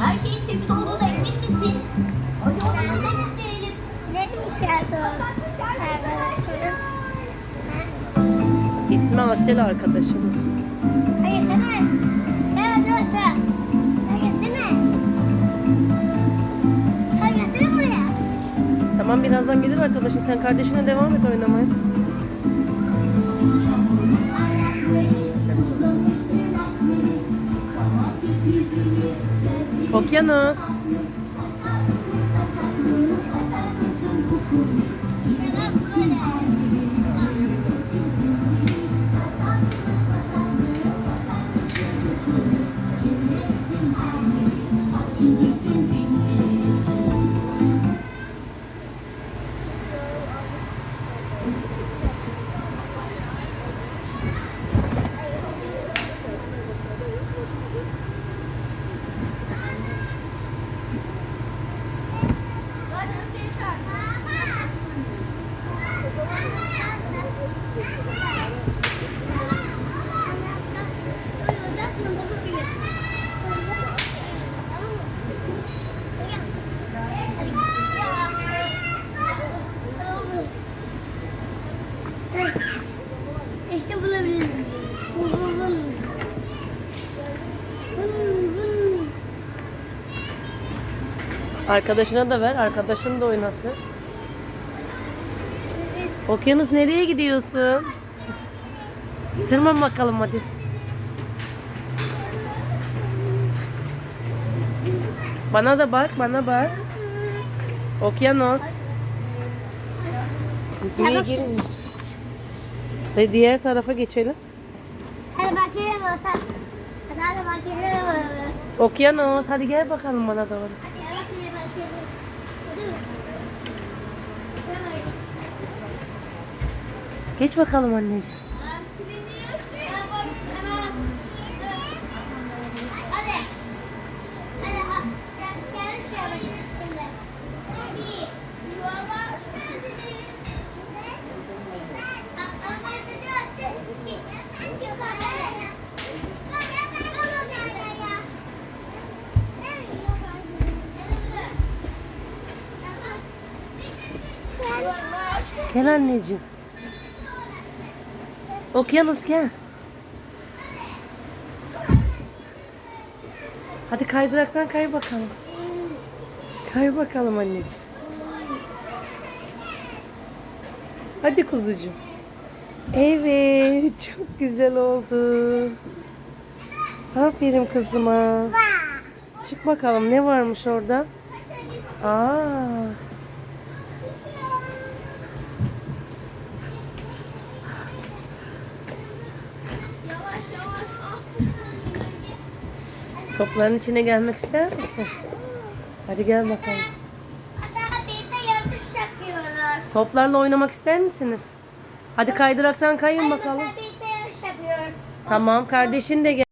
Her şeyin temiz olduğuna emin misin? Hadi onu da temizleyelim. Neymiş ya arkadaşlarım? İsmi Asel arkadaşım. Hayır sen sen. Sen Tamam birazdan gelir arkadaşın. Sen kardeşine devam et oynamaya. Okyanus. Arkadaşına da ver. Arkadaşın da oynasın. Okyanus nereye gidiyorsun? Tırman bakalım hadi. Bana da bak, bana bak. Okyanus. Niye girmiyorsun? Ve diğer tarafa geçelim. Hadi bakayım olsa. Hadi bakayım. Okyanus, hadi gel bakalım bana doğru. Geç bakalım anneciğim. Gel anneciğim. Okyanus gel. Hadi kaydıraktan kay bakalım. Kay bakalım anneciğim. Hadi kuzucuğum. Evet, çok güzel oldu. Aferin kızıma. Çık bakalım ne varmış orada? Aa. Topların içine gelmek ister misin? Hadi gel bakalım. Hatta birlikte yarış yapıyoruz. Toplarla oynamak ister misiniz? Hadi kaydıraktan kayın bakalım. Mesela birlikte yarış yapıyoruz. Tamam, kardeşin de gel.